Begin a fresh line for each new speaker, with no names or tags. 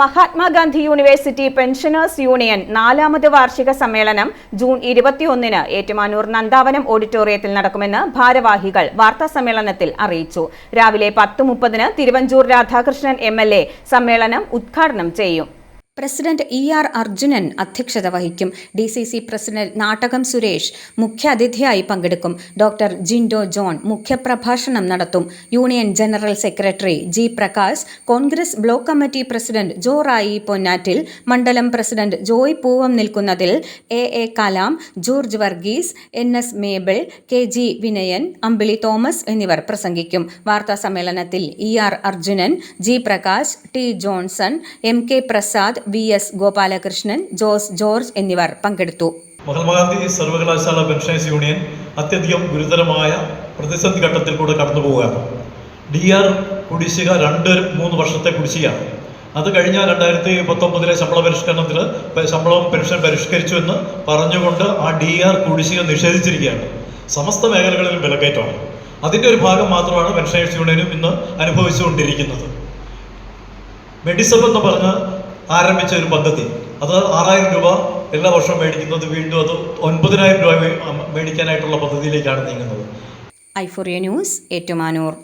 Mahatma Gandhi university pensioners union നാലാമത് വാർഷിക സമ്മേളനം ജൂൺ ഇരുപത്തിയൊന്നിന് ഏറ്റുമാനൂർ നന്ദാവനം ഓഡിറ്റോറിയത്തിൽ നടക്കുമെന്ന് ഭാരവാഹികൾ വാർത്താ സമ്മേളനത്തിൽ അറിയിച്ചു. രാവിലെ പത്ത് മുപ്പതിന് തിരുവഞ്ചൂർ രാധാകൃഷ്ണൻ എം സമ്മേളനം ഉദ്ഘാടനം ചെയ്യും. പ്രസിഡന്റ് ഇ ആർ അർജുനൻ അധ്യക്ഷത വഹിക്കും. ഡി സി സി പ്രസിഡന്റ് നാടകം സുരേഷ് മുഖ്യാതിഥിയായി പങ്കെടുക്കും. ഡോക്ടർ ജിൻഡോ ജോൺ മുഖ്യപ്രഭാഷണം നടത്തും. Union general secretary G Prakash Congress block committee president Jo Rai Ponnattil മണ്ഡലം president Joy Poovam നിൽക്കുന്നതിൽ A A Kalam George Varghese N S Mabel K G Vinayan Ambili Thomas എന്നിവർ പ്രസംഗിക്കും. വാർത്താ സമ്മേളനത്തിൽ E R Arjunan G Prakash T Johnson M K Prasad V S Gopalakrishnan Jose George എന്നിവർ പങ്കെടുത്തു.
മഹാത്മാഗാന്ധി സർവകലാശാല pensioners union അത്യധികം ഗുരുതരമായ പ്രതിസന്ധി ഘട്ടത്തിൽ കൂടെ കടന്നു പോവുകയാണ്. ഡി ആർ കുടിശ്ശിക രണ്ട് മൂന്ന് വർഷത്തെ കുടിശ്ശികയാണ്. അത് കഴിഞ്ഞ രണ്ടായിരത്തി പത്തൊമ്പതിലെ ശമ്പള പരിഷ്കരണത്തിൽ ശമ്പളവും പെൻഷൻ പരിഷ്കരിച്ചു എന്ന് പറഞ്ഞുകൊണ്ട് ആ ഡി ആർ കുടിശ്ശിക നിഷേധിച്ചിരിക്കുകയാണ്. സമസ്ത മേഖലകളിൽ വിലക്കയറ്റമാണ്. അതിന്റെ ഒരു ഭാഗം മാത്രമാണ് പെൻഷനേഴ്സ് യൂണിയനും ഇന്ന് അനുഭവിച്ചുകൊണ്ടിരിക്കുന്നത്. മെഡിസബ് എന്ന് പറഞ്ഞ് ആരംഭിച്ച ഒരു പദ്ധതി. അത് ആറായിരം രൂപ എല്ലാ വർഷവും മേടിക്കുന്നത് വീണ്ടും അത് ഒൻപതിനായിരം രൂപ മേടിക്കാനായിട്ടുള്ള പദ്ധതിയിലേക്കാണ് നീങ്ങുന്നത്.
ഐഫോറിയ ന്യൂസ് ഏറ്റുമാനൂർ.